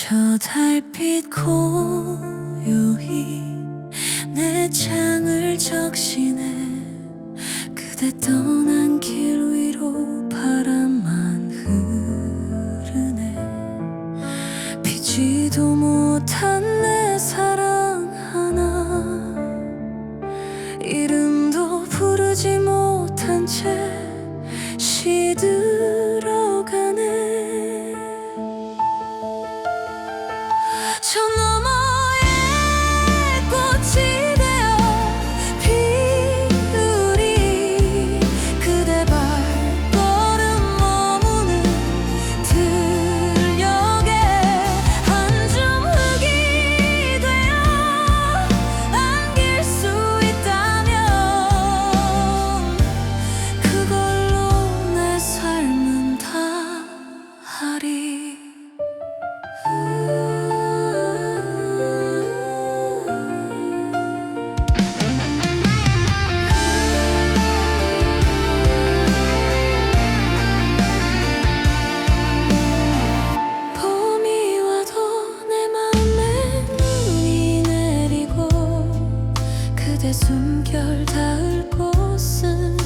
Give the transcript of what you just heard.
저 달빛 고요히 내 창을 적시네. 그대 떠난 길 위로 바람만 흐르네. 피지도 못한 내 사랑 하나. 이름도 부르지 못한 채 시들 맞춰 그대 숨결 닿을 곳은